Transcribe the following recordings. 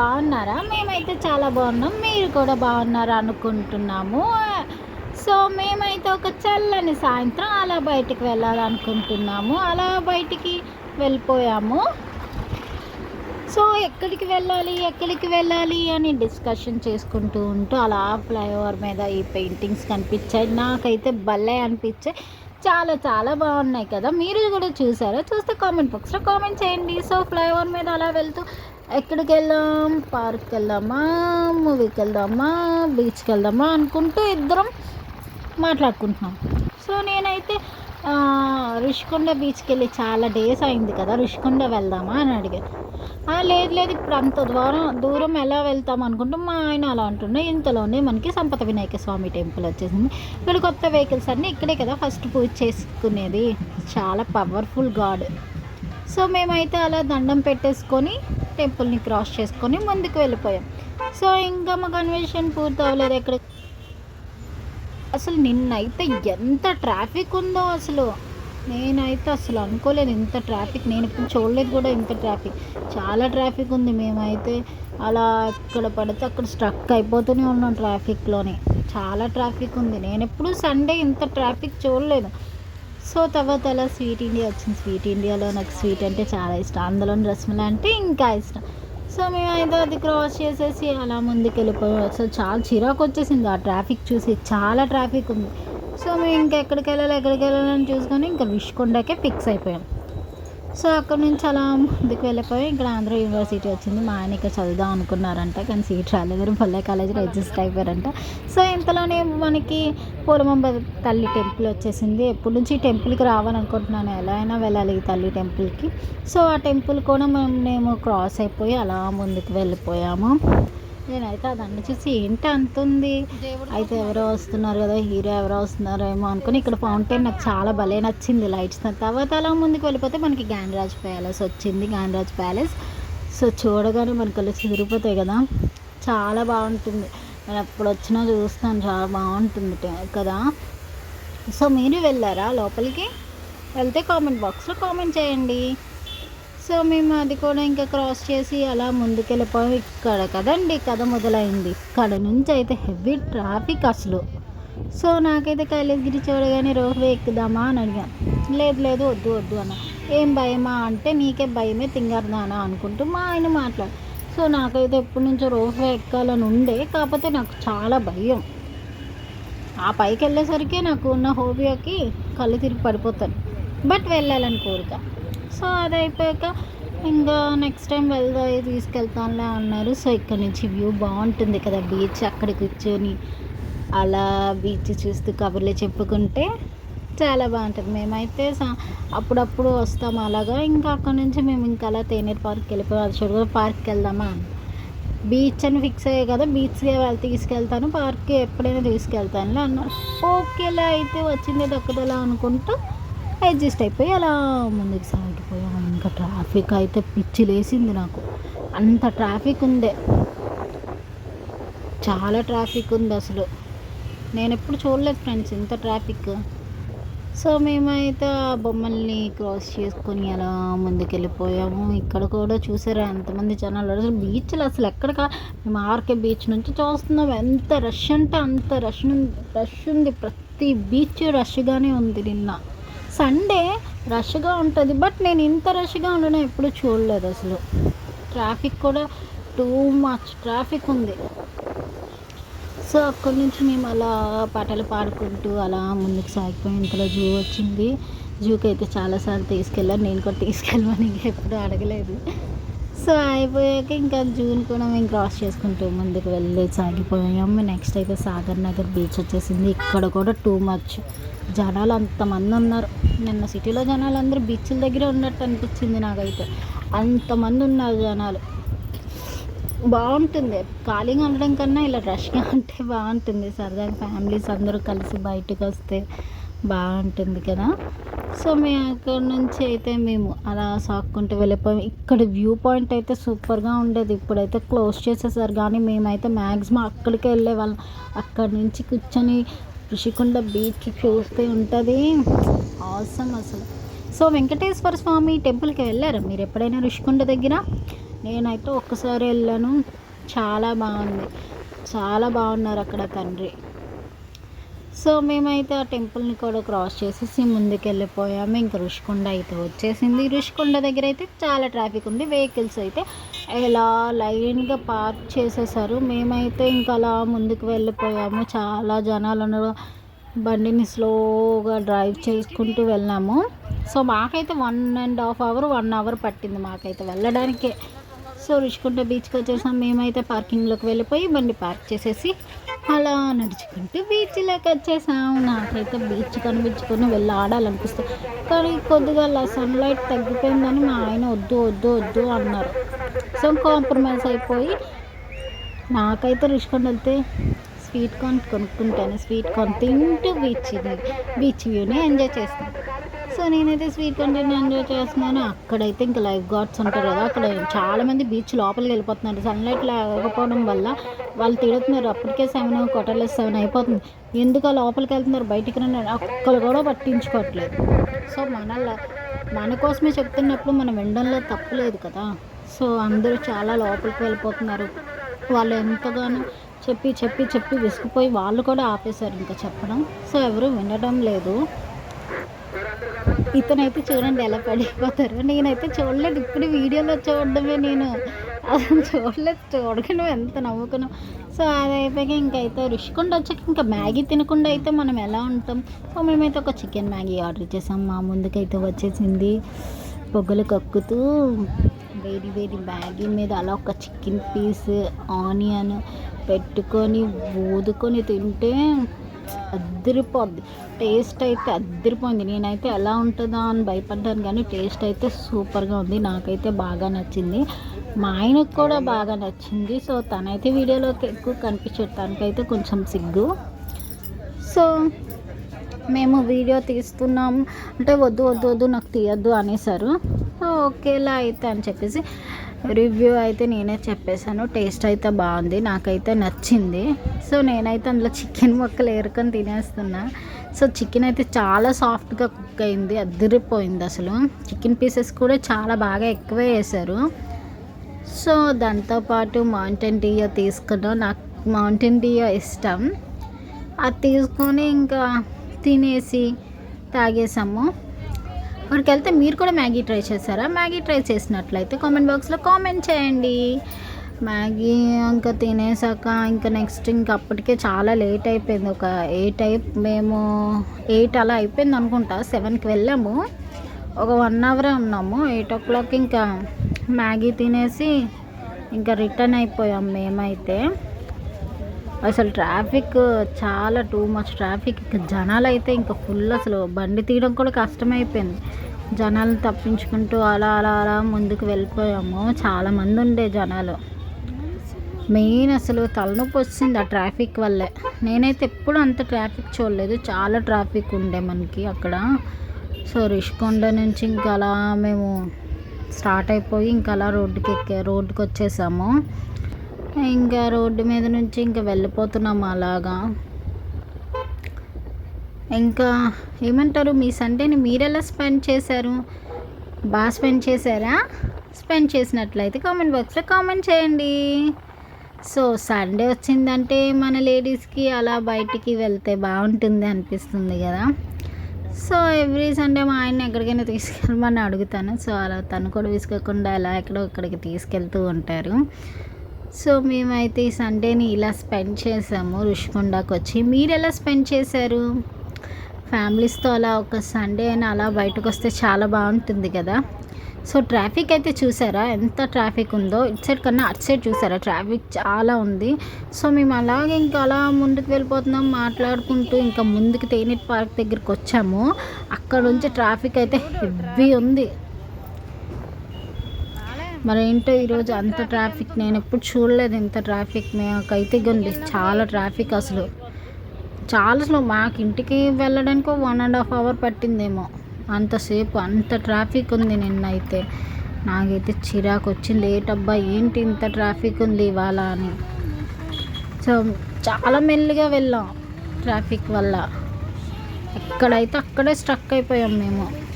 బాగున్నారా? మేమైతే చాలా బాగున్నాం. మీరు కూడా బాగున్నారా అనుకుంటున్నాము. సో మేమైతే ఒక చల్లని సాయంత్రం అలా బయటికి వెళ్ళాలనుకుంటున్నాము. అలా బయటికి వెళ్ళిపోయాము. సో ఎక్కడికి వెళ్ళాలి? ఎక్కడికి వెళ్ళాలి అని డిస్కషన్ చేసుకుంటూ ఉంటూ అలా ఫ్లైఓవర్ మీద ఈ పెయింటింగ్స్ కనిపించాయి. నాకైతే భలే అనిపించాయి. చాలా చాలా బాగున్నాయి కదా. మీరు కూడా చూసారా? చూస్తే కామెంట్ బాక్స్లో కామెంట్ చేయండి. సో ఫ్లైఓవర్ మీద అలా వెళ్తూ ఎక్కడికి వెళ్దాం పార్క్కి వెళ్దామా మూవీకి వెళ్దామా బీచ్కి వెళ్దామా అనుకుంటూ ఇద్దరం మాట్లాడుకుంటున్నాం. సో నేనైతే ఆ, రుషికొండ బీచ్కి వెళ్ళి చాలా డేస్ అయింది కదా రుషికొండ వెళ్దామా అని అడిగాను లేదు లేదు ఇప్పుడు అంత దూరం దూరం ఎలా వెళ్తాం అనుకుంటూ మా ఆయన అలా అంటుండే ఇంతలోనే మనకి సంపత వినాయక స్వామి టెంపుల్ వచ్చేసింది. ఇక్కడ కొత్త వెహికల్స్ అన్నీ ఇక్కడే కదా ఫస్ట్ పూజ చేసుకునేది. చాలా పవర్ఫుల్ గాడ్. సో మేమైతే అలా దండం పెట్టేసుకొని టెంపుల్ని క్రాస్ చేసుకొని ముందుకు వెళ్ళిపోయాం. సో ఇంకా మా కన్వెన్షన్ పూర్తి అవ్వలేదు ఎక్కడ. అసలు నిన్నైతే ఎంత ట్రాఫిక్ ఉందో అసలు. నేనైతే అసలు అనుకోలేదు ఇంత ట్రాఫిక్. నేను ఇప్పుడు చూడలేదు కూడా ఇంత ట్రాఫిక్. చాలా ట్రాఫిక్ ఉంది మేమైతే. అలా ఎక్కడ పడితే అక్కడ స్ట్రక్ అయిపోతూనే ఉన్నాం ట్రాఫిక్లోనే. చాలా ట్రాఫిక్ ఉంది. నేను ఎప్పుడు సండే ఇంత ట్రాఫిక్ చూడలేదు. సో తర్వాత అలా స్వీట్ ఇండియా వచ్చింది. స్వీట్ ఇండియాలో నాకు స్వీట్ అంటే చాలా ఇష్టం. అందులోని రసమలై అంటే ఇంకా ఇష్టం. సో మేము అయితే అది క్రాస్ చేసేసి అలా ముందుకు వెళ్ళిపోయాం సో చాలా చిరాకు వచ్చేసింది. ఆ ట్రాఫిక్ చూసి చాలా ట్రాఫిక్ ఉంది. సో మేము ఇంకా ఎక్కడికి వెళ్ళాలి ఎక్కడికి వెళ్ళాలని చూసుకొని ఇంకా విష్కొండకే ఫిక్స్ అయిపోయాం. సో అక్కడ నుంచి అలా ముందుకు వెళ్ళిపోయి ఇక్కడ ఆంధ్ర యూనివర్సిటీ వచ్చింది. మా ఆయన ఇక్కడ చదువుదాం అనుకున్నారంట కానీ సీట్ రాలేదు పల్లె కాలేజ్ రిజిస్టర్ అయిపోయారంట. సో ఇంతలోనే మనకి పూలమంబ తల్లి టెంపుల్ వచ్చేసింది. ఎప్పటి నుంచి టెంపుల్కి రావాలనుకుంటున్నాను ఎలా అయినా వెళ్ళాలి ఈ తల్లి టెంపుల్కి. సో ఆ టెంపుల్ కూడా మేము క్రాస్ అయిపోయి అలా ముందుకు వెళ్ళిపోయాము. నేనైతే అదన్నీ చూసి ఏంటి అంత ఉంది అయితే ఎవరో వస్తున్నారు కదా హీరో ఎవరో వస్తున్నారో ఏమో అనుకుని ఇక్కడ ఫౌంటైన్ నాకు చాలా భలే నచ్చింది లైట్స్. తర్వాత అలా ముందుకు వెళ్ళిపోతే మనకి గాంధీరాజ్ ప్యాలెస్ వచ్చింది గాంధీరాజ్ ప్యాలెస్. సో చూడగానే మన కళ్ళు చెదిరిపోతాయి కదా. చాలా బాగుంటుంది. నేను ఎప్పుడు వచ్చినా చూస్తాను చాలా బాగుంటుంది కదా. సో మీరు వెళ్ళారా లోపలికి? వెళ్తే కామెంట్ బాక్స్లో కామెంట్ చేయండి. సో మేము అది కూడా ఇంకా క్రాస్ చేసి అలా ముందుకెళ్ళిపోయాం. ఇక్కడ కదండి కథ మొదలైంది. ఇక్కడ నుంచి అయితే హెవీ ట్రాఫిక్ అసలు. సో నాకైతే కైలాసగిరి చూడగానే రోడ్వే ఎక్కుదామా అని అడిగాను లేదు లేదు వద్దు వద్దు అన్న. ఏం భయమా అంటే నీకే భయమే తింగరదానా అనుకుంటూ మా ఆయన మాట్లాడు. సో నాకైతే ఎప్పటి నుంచో రోడ్వే ఎక్కాలని ఉండే కాకపోతే నాకు చాలా భయం. ఆ పైకి వెళ్ళేసరికి నాకు ఉన్న హోబియాకి కళ్ళు తిరిగి పడిపోతాను బట్ వెళ్ళాలని కోరిక. సో అది అయిపోయాక ఇంకా నెక్స్ట్ టైం వెళ్దా తీసుకెళ్తానులే అన్నారు. సో ఇక్కడ నుంచి వ్యూ బాగుంటుంది కదా బీచ్ అక్కడ కూర్చొని అలా బీచ్ చూస్తూ కబుర్లు చెప్పుకుంటే చాలా బాగుంటుంది. మేమైతే సా- అప్పుడప్పుడు వస్తాం అలాగా. ఇంకా అక్కడ నుంచి మేము ఇంకా అలా తేనేరు పార్క్కి వెళ్ళిపోయి అది చూడ పార్క్కి వెళ్దామా? బీచ్ అని ఫిక్స్ అయ్యే కదా బీచ్కి వెళ్ళి తీసుకెళ్తాను పార్క్కి ఎప్పుడైనా తీసుకెళ్తాను అన్నారు. ఓకేలా అయితే వచ్చింది దక్కదలా అనుకుంటూ అడ్జస్ట్ అయిపోయి అలా ముందుకు సాగిపోయాం ఇంకా ట్రాఫిక్ అయితే పిచ్చి లేసింది నాకు. అంత ట్రాఫిక్ ఉందే చాలా ట్రాఫిక్ ఉంది అసలు. నేను ఎప్పుడు చూడలేదు ఫ్రెండ్స్ ఇంత ట్రాఫిక్. సో మేమైతే ఆ బొమ్మల్ని క్రాస్ చేసుకొని అలా ముందుకు వెళ్ళిపోయాము ఇక్కడ కూడా చూసారా ఎంతమంది జనాలు అసలు బీచ్లు అసలు ఎక్కడ మేము ఆర్కే బీచ్ నుంచి చూస్తున్నాం. ఎంత రష్ అంటే అంత రష్ రష్ ఉంది. ప్రతి బీచ్ రష్గానే ఉంది నిన్న. సండే రష్గా ఉంటుంది. బట్ నేను ఇంత రష్గా ఉండడం ఎప్పుడు చూడలేదు అసలు. ట్రాఫిక్ కూడా టూ మచ్ ట్రాఫిక్ ఉంది. సో అక్కడి నుంచి మేము అలా పాటలు పాడుకుంటూ అలా ముందుకు సాగిపోయి ఇంతలో జూ వచ్చింది. జూకి అయితే చాలాసార్లు తీసుకెళ్ళాను. నేను కూడా తీసుకెళ్ళమని ఎప్పుడూ ఎప్పుడు అడగలేదు. సో అయిపోయాక ఇంకా జూన్ కూడా మేము క్రాస్ చేసుకుంటూ ముందుకు వెళ్ళి సాగిపోయాము. నెక్స్ట్ అయితే సాగర్ నగర్ బీచ్ వచ్చేసింది. ఇక్కడ కూడా టూ మచ్. జనాలు అంతమంది ఉన్నారు. నిన్న సిటీలో జనాలు అందరూ బీచ్ల దగ్గరే ఉన్నట్టు అనిపించింది నాకైతే. అంతమంది ఉన్నారు జనాలు. బాగుంటుంది. ఖాళీగా ఉండడం కన్నా ఇలా రష్గా ఉంటే బాగుంటుంది. సరదాగా ఫ్యామిలీస్ అందరూ కలిసి బయటకు వస్తే బాగుంటుంది కదా. సో మేము అక్కడ నుంచి అయితే మేము అలా సాక్కుంటూ వెళ్ళిపోయాం. ఇక్కడ వ్యూ పాయింట్ అయితే సూపర్గా ఉండేది. ఇప్పుడైతే క్లోజ్ చేసేసారు. కానీ మేమైతే మ్యాక్సిమం అక్కడికే వెళ్ళే వాళ్ళం. అక్కడి నుంచి కూర్చొని ఋషికొండ బీచ్ చూస్తే ఉంటుంది. ఆసమ్ అసలు. సో వెంకటేశ్వర స్వామి టెంపుల్కి వెళ్ళారు మీరు ఎప్పుడైనా ఋషికొండ దగ్గర? నేనైతే ఒక్కసారి వెళ్ళాను. చాలా బాగుంది. చాలా బాగున్నారు అక్కడ తండ్రి. సో మేమైతే ఆ టెంపుల్ని కూడా క్రాస్ చేసేసి ముందుకు వెళ్ళిపోయాము ఇంకా రుషికొండ అయితే వచ్చేసింది. రుషికొండ దగ్గర అయితే చాలా ట్రాఫిక్ ఉంది. వెహికల్స్ అయితే ఎలా లైన్గా పార్క్ చేసేసారు. మేమైతే ఇంకా అలా ముందుకు వెళ్ళిపోయాము. చాలా జనాలు ఉన్నారు. బండిని స్లోగా డ్రైవ్ చేసుకుంటూ వెళ్ళాము. సో మాకైతే one and half hour one hour పట్టింది మాకైతే వెళ్ళడానికే. సో రుషికొండ బీచ్కి వచ్చేసాం. మేమైతే పార్కింగ్లోకి వెళ్ళిపోయి బండి పార్క్ చేసేసి అలా నడుచుకుంటూ బీచ్లోకి వచ్చేసాం. నాకైతే బీచ్ కనిపించుకొని వెళ్ళి ఆడాలనిపిస్తుంది. కానీ కొద్దిగా సన్లైట్ తగ్గిపోయిందని మా ఆయన వద్దు వద్దు వద్దు అన్నారు. సో కాంప్రమైజ్ అయిపోయి నాకైతే రుషికొండ వెళ్తే స్వీట్ కార్న్ కొనుక్కుంటాను. స్వీట్ కార్న్ తింటూ బీచ్ బీచ్ వ్యూని ఎంజాయ్ చేస్తాను. సో నేనైతే స్వీట్ కంటెంట్ ఎంజాయ్ చేస్తున్నాను. అక్కడైతే ఇంకా లైఫ్ గార్డ్స్ ఉంటారు కదా అక్కడ చాలామంది బీచ్ లోపలికి వెళ్ళిపోతున్నారు. సన్లైట్ లేకపోవడం వల్ల వాళ్ళు తిడుతున్నారు. అప్పటికే సెవెన్ క్వార్టర్లో సెవెన్ అయిపోతుంది. ఎందుకు ఆ లోపలికి వెళ్తున్నారు? బయటికి రండి ఒక్కరు కూడా పట్టించుకోవట్లేదు. సో మన మన కోసమే చెప్తున్నప్పుడు మనం వినడంలో తప్పులేదు కదా. సో అందరూ చాలా లోపలికి వెళ్ళిపోతున్నారు. వాళ్ళు ఎంతగానో చెప్పి చెప్పి చెప్పి విసిగిపోయి వాళ్ళు కూడా ఆపేశారు ఇంకా చెప్పడం. సో ఎవరు వినడం లేదు. ఇతనైతే చూడండి ఎలా పడిపోతారు. నేనైతే చూడలేదు. ఇప్పుడు వీడియోలో చూడడమే నేను. అసలు చూడలేదు. చూడకుండా ఎంత నవ్వుకున్నాం. సో అది అయిపోయాక ఇంకైతే రుషికొండ వచ్చాక ఇంకా మ్యాగీ తినకుండా అయితే మనం ఎలా ఉంటాం? సో మేమైతే ఒక చికెన్ మ్యాగీ ఆర్డర్ చేసాం. మా ముందుకైతే వచ్చేసింది పొగలు కక్కుతూ వేడి వేడి మ్యాగీ మీద అలా ఒక చికెన్ పీస్ ఆనియన్ పెట్టుకొని ఊదుకొని తింటే అద్దరిపోద్ది. టేస్ట్ అయితే అద్దరిపోయింది. నేనైతే ఎలా ఉంటుందా అని భయపడ్డాను కానీ టేస్ట్ అయితే సూపర్గా ఉంది. నాకైతే బాగా నచ్చింది. మా ఆయనకు కూడా బాగా నచ్చింది. సో తనైతే వీడియోలోకి ఎక్కువ కనిపించాడు తనకైతే కొంచెం సిగ్గు. సో మేము వీడియో తీస్తున్నాం. అంటే వద్దు వద్దు వద్దు నాకు తీయద్దు అనేసారు సో ఓకేలా అయితే అని చెప్పేసి రివ్యూ అయితే నేనే చెప్పేశాను. టేస్ట్ అయితే బాగుంది. నాకైతే నచ్చింది. సో నేనైతే అందులో చికెన్ ముక్కలు ఏరుకొని తినేస్తున్నా. సో చికెన్ అయితే చాలా సాఫ్ట్గా కుక్ అయింది. అదిరిపోయింది అసలు. చికెన్ పీసెస్ కూడా చాలా బాగా ఎక్కువే వేశారు. సో దాంతోపాటు మౌంటైన్ డియో తీసుకున్నాం. నాకు మౌంటైన్ డియో ఇష్టం. అది తీసుకొని ఇంకా తినేసి తాగేసాము. అక్కడికి వెళ్తే మీరు కూడా మ్యాగీ ట్రై చేశారా? మ్యాగీ ట్రై చేసినట్లయితే కామెంట్ బాక్స్లో కామెంట్ చేయండి. మ్యాగీ ఇంకా తినేసాక ఇంకా నెక్స్ట్ ఇంకా అప్పటికే చాలా లేట్ అయిపోయింది. ఒక ఎయిట్ అయి మేము ఎయిట్ అలా అయిపోయింది అనుకుంటా. సెవెన్కి వెళ్ళాము. ఒక వన్ అవరే ఉన్నాము. ఎయిట్ ఓ క్లాక్ ఇంకా మ్యాగీ తినేసి ఇంకా రిటర్న్ అయిపోయాం మేమైతే. అసలు ట్రాఫిక్ చాలా టూ మచ్ ట్రాఫిక్. ఇంకా జనాలు అయితే ఇంకా ఫుల్ అసలు బండి తీయడం కూడా కష్టమైపోయింది. జనాలను తప్పించుకుంటూ అలా అలా అలా ముందుకు వెళ్ళిపోయాము. చాలామంది ఉండే జనాలు. మెయిన్ అసలు తలనొప్పి వచ్చింది ఆ ట్రాఫిక్ వల్లే. నేనైతే ఎప్పుడు అంత ట్రాఫిక్ చూడలేదు. చాలా ట్రాఫిక్ ఉండే మనకి అక్కడ. సో రిషికొండ నుంచి ఇంకా అలా మేము స్టార్ట్ అయిపోయి ఇంకా అలా రోడ్డుకి ఎక్కే రోడ్డుకి వచ్చేసాము ఇంకా రోడ్డు మీద నుంచి ఇంకా వెళ్ళిపోతున్నాము అలాగా. ఇంకా ఏమంటారు మీ సండేని మీరు ఎలా స్పెండ్ చేశారు? బాగా స్పెండ్ చేశారా? స్పెండ్ చేసినట్లయితే కామెంట్ బాక్స్లో కామెంట్ చేయండి. సో సండే వచ్చిందంటే మన లేడీస్కి అలా బయటికి వెళ్తే బాగుంటుంది అనిపిస్తుంది కదా. సో ఎవ్రీ సండే మా ఆయన ఎక్కడికైనా తీసుకెళ్ళమని అడుగుతాను. సో అలా తను కూడా విసుకోకుండా ఎలా ఎక్కడో ఇక్కడికి తీసుకెళ్తూ ఉంటారు. సో మేమైతే ఈ సండేని ఇలా స్పెండ్ చేసాము రుషికొండకు వచ్చి మీరు ఎలా స్పెండ్ చేశారు? ఫ్యామిలీస్తో అలా ఒక సండే అయినా అలా బయటకు వస్తే చాలా బాగుంటుంది కదా. సో ట్రాఫిక్ అయితే చూసారా? ఎంత ట్రాఫిక్ ఉందో. ఇటు సైడ్ కన్నా అటు సైడ్ చూసారా? ట్రాఫిక్ చాలా ఉంది. సో మేము అలాగే ఇంకా అలా ముందుకు వెళ్ళిపోతున్నాం మాట్లాడుకుంటూ ఇంకా ముందుకు తేనెట్ పార్క్ దగ్గరికి వచ్చాము అక్కడ నుంచి ట్రాఫిక్ అయితే హెవీ ఉంది. మరి ఏంటో ఈరోజు అంత ట్రాఫిక్ నేను ఎప్పుడు చూడలేదు ఇంత ట్రాఫిక్. మాకైతే ఉంది చాలా ట్రాఫిక్ అసలు. చాలా అసలు మాకు ఇంటికి వెళ్ళడానికి వన్ అండ్ హాఫ్ అవర్ పట్టిందేమో. అంతసేపు అంత ట్రాఫిక్ ఉంది నిన్నైతే. నాకైతే చిరాకు వచ్చింది. ఏటబ్బా ఏంటి ఇంత ట్రాఫిక్ ఉంది ఇవాళ అని. సో చాలా మెల్లిగా వెళ్ళాం ట్రాఫిక్ వల్ల. ఎక్కడైతే అక్కడే స్ట్రక్ అయిపోయాం మేము.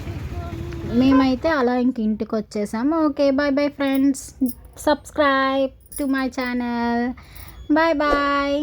మేమైతే అలా ఇంక ఇంటికి వచ్చేసాము okay bye bye friends. Subscribe to my channel. Bye bye